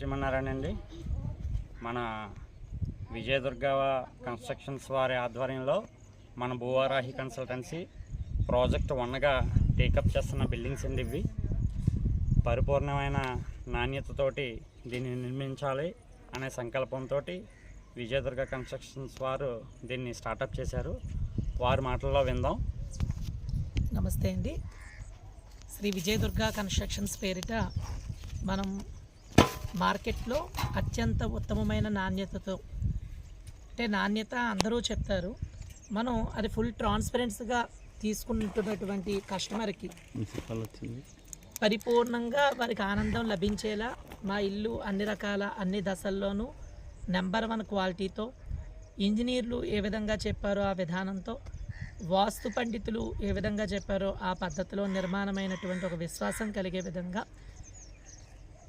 శ్రీమన్నారాయణ అండి మన విజయదుర్గ కన్స్ట్రక్షన్స్ వారి ఆధ్వర్యంలో మన భూవారాహి కన్సల్టెన్సీ ప్రాజెక్ట్ వన్గా టేకప్ చేస్తున్న బిల్డింగ్స్ అండి ఇవి. పరిపూర్ణమైన నాణ్యతతోటి దీన్ని నిర్మించాలి అనే సంకల్పంతో విజయదుర్గ కన్స్ట్రక్షన్స్ వారు దీన్ని స్టార్టప్ చేశారు. వారి మాటల్లో విందాం. నమస్తే అండి. శ్రీ విజయదుర్గ కన్స్ట్రక్షన్స్ పేరిట మనం మార్కెట్లో అత్యంత ఉత్తమమైన నాణ్యతతో అంటే నాణ్యత అందరూ చెప్తారు. మనం అది ఫుల్ ట్రాన్స్పరెన్స్గా తీసుకుంటున్నటువంటి కస్టమర్కి పరిపూర్ణంగా వారికి ఆనందం లభించేలా మా ఇల్లు అన్ని రకాల అన్ని దశల్లోనూ నెంబర్ వన్ క్వాలిటీతో ఇంజనీర్లు ఏ విధంగా చెప్పారో ఆ విధానంతో వాస్తు పండితులు ఏ విధంగా చెప్పారో ఆ పద్ధతిలో నిర్మాణమైనటువంటి ఒక విశ్వాసం కలిగే విధంగా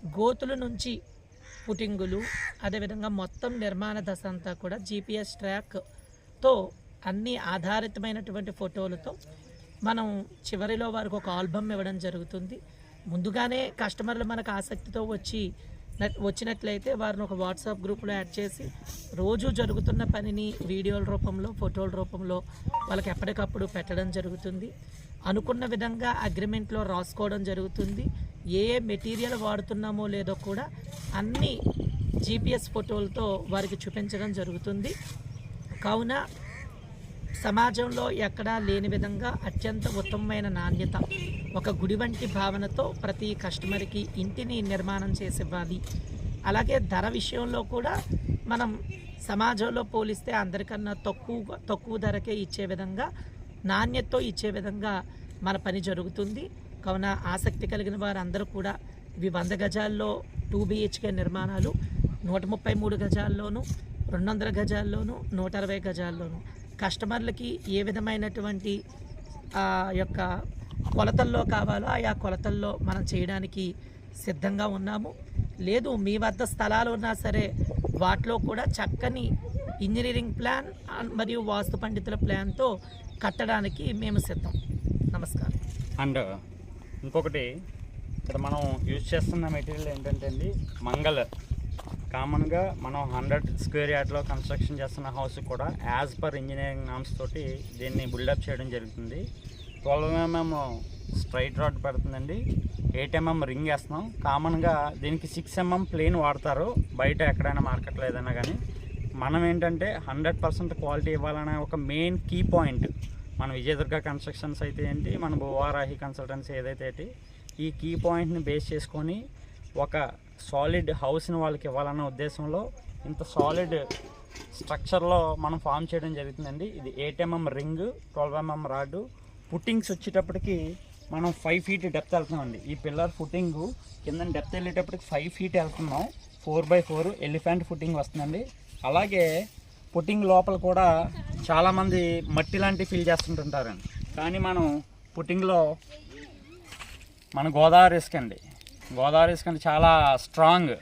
గోతుల నుంచి పుటింగులు అదేవిధంగా మొత్తం నిర్మాణ దశ అంతా కూడా జీపీఎస్ ట్రాక్తో అన్ని ఆధారితమైనటువంటి ఫోటోలతో మనం చివరిలో వారికి ఒక ఆల్బమ్ ఇవ్వడం జరుగుతుంది. ముందుగానే కస్టమర్లు మనకు ఆసక్తితో వచ్చి నట్- వచ్చినట్లయితే వారిని ఒక వాట్సాప్ గ్రూప్లో యాడ్ చేసి రోజు జరుగుతున్న పనిని వీడియోల రూపంలో ఫోటోల రూపంలో వాళ్ళకి ఎప్పటికప్పుడు పెట్టడం జరుగుతుంది. అనుకున్న విధంగా అగ్రిమెంట్లో రాసుకోవడం జరుగుతుంది. ఏ ఏ మెటీరియల్ వాడుతున్నామో లేదో కూడా అన్ని జీపీఎస్ ఫోటోలతో వారికి చూపించడం జరుగుతుంది. కావున సమాజంలో ఎక్కడా లేని విధంగా అత్యంత ఉత్తమమైన నాణ్యత ఒక గుడి వంటి భావనతో ప్రతి కస్టమర్కి ఇంటిని నిర్మాణం చేసి ఇవ్వాలి అలాగే ధర విషయంలో కూడా మనం సమాజంలో పోలిస్తే అందరికన్నా తక్కువ తక్కువ ధరకే ఇచ్చే విధంగా నాణ్యతతో ఇచ్చే విధంగా మన పని జరుగుతుంది. కావున ఆసక్తి కలిగిన వారందరూ కూడా ఇవి వంద గజాల్లో టూ బిహెచ్కే నిర్మాణాలు నూట ముప్పై మూడు గజాల్లోనూ రెండు వందల గజాల్లోనూ నూట అరవై గజాల్లోనూ. కస్టమర్లకి ఏ విధమైనటువంటి ఆ యొక్క కొలతల్లో కావాలో ఆయా కొలతల్లో మనం చేయడానికి సిద్ధంగా ఉన్నాము. లేదు మీ వద్ద స్థలాలు ఉన్నా సరే వాటిలో కూడా చక్కని ఇంజనీరింగ్ ప్లాన్ అండ్ మరియు వాస్తు పండితుల ప్లాన్తో కట్టడానికి మేము సిద్ధం. నమస్కారం. అండ్ ఇంకొకటి ఇక్కడ మనం యూజ్ చేస్తున్న మెటీరియల్ ఏంటంటే అండి మంగళ. కామన్గా మనం హండ్రెడ్ స్క్వేర్ యార్డ్లో కన్స్ట్రక్షన్ చేస్తున్న హౌస్ కూడా యాజ్ పర్ ఇంజనీరింగ్ నామ్స్ తోటి దీన్ని బిల్డప్ చేయడం జరుగుతుంది. ట్వెల్వ్ ఎంఎం స్ట్రైట్ రాడ్ పెడుతుందండి. ఎయిట్ ఎంఎం రింగ్ వేస్తున్నాం. కామన్గా దీనికి సిక్స్ ఎంఎం ప్లేన్ వాడతారు. బయట ఎక్కడైనా మార్కెట్లో ఏదైనా కానీ. మనం ఏంటంటే హండ్రెడ్ పర్సెంట్ క్వాలిటీ ఇవ్వాలనే ఒక మెయిన్ కీ పాయింట్ మన విజయదుర్గ కన్స్ట్రక్షన్స్ అయితే ఏంటి మన భువారాహి కన్సల్టెన్సీ ఏదైతే ఏంటి ఈ కీ పాయింట్ని బేస్ చేసుకొని ఒక సాలిడ్ హౌస్ని వాళ్ళకి ఇవ్వాలన్న ఉద్దేశంలో ఇంత సాలిడ్ స్ట్రక్చర్లో మనం ఫామ్ చేయడం జరుగుతుందండి. ఇది eight MM ring twelve MM rod. Footings వచ్చేటప్పటికి మనం ఫైవ్ ఫీట్ డెప్త్ వెళ్తున్నామండి. ఈ పిల్లర్ ఫుట్టింగ్ కింద డెప్త్ వెళ్ళేటప్పటికి ఫైవ్ ఫీట్ వెళ్తున్నాం. Four by four elephant footing వస్తుందండి. అలాగే పుట్టింగ్ లోపల కూడా చాలామంది మట్టి లాంటివి ఫిల్ చేస్తుంటుంటారండి. కానీ మనం పుట్టింగ్లో మన గోదావరి ఇసుక అండి. గోదావరి ఇసుక అంటే చాలా స్ట్రాంగ్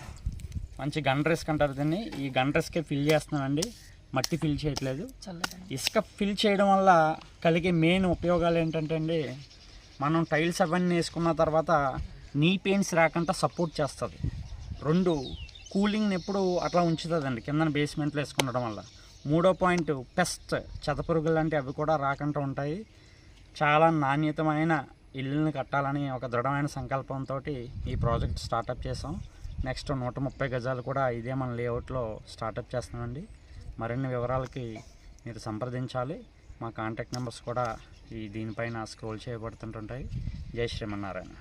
మంచి గండ్ర ఇసుక అంటారు దీన్ని. ఈ గండ్ర ఇసుకే ఫిల్ చేస్తున్నానండి. మట్టి ఫిల్ చేయట్లేదు. ఇసుక ఫిల్ చేయడం వల్ల కలిగే మెయిన్ ఉపయోగాలు ఏంటంటే అండి మనం టైల్స్ అవన్నీ వేసుకున్న తర్వాత నీ పెయిన్స్ రాకుండా సపోర్ట్ చేస్తుంది. రెండు కూలింగ్ని ఎప్పుడు అట్లా ఉంచుతుందండి. కింద బేస్మెంట్లో వేసుకుండడం వల్ల. మూడో పాయింట్ పెస్ట్ చెదపురుగులు లాంటి అవి కూడా రాకుండా ఉంటాయి. చాలా నాణ్యతమైన ఇల్లుని కట్టాలని ఒక దృఢమైన సంకల్పంతో ఈ ప్రాజెక్ట్ స్టార్టప్ చేసాం నెక్స్ట్ నూట ముప్పై గజాలు కూడా ఇదే మన లేఅవుట్లో స్టార్టప్ చేస్తున్నామండి. మరిన్ని వివరాలకి మీరు సంప్రదించాలి. మా కాంటాక్ట్ నెంబర్స్ కూడా ఈ దీనిపైన స్క్రోల్ చేయబడుతుంటుంటాయి. జై శ్రీమన్నారాయణ.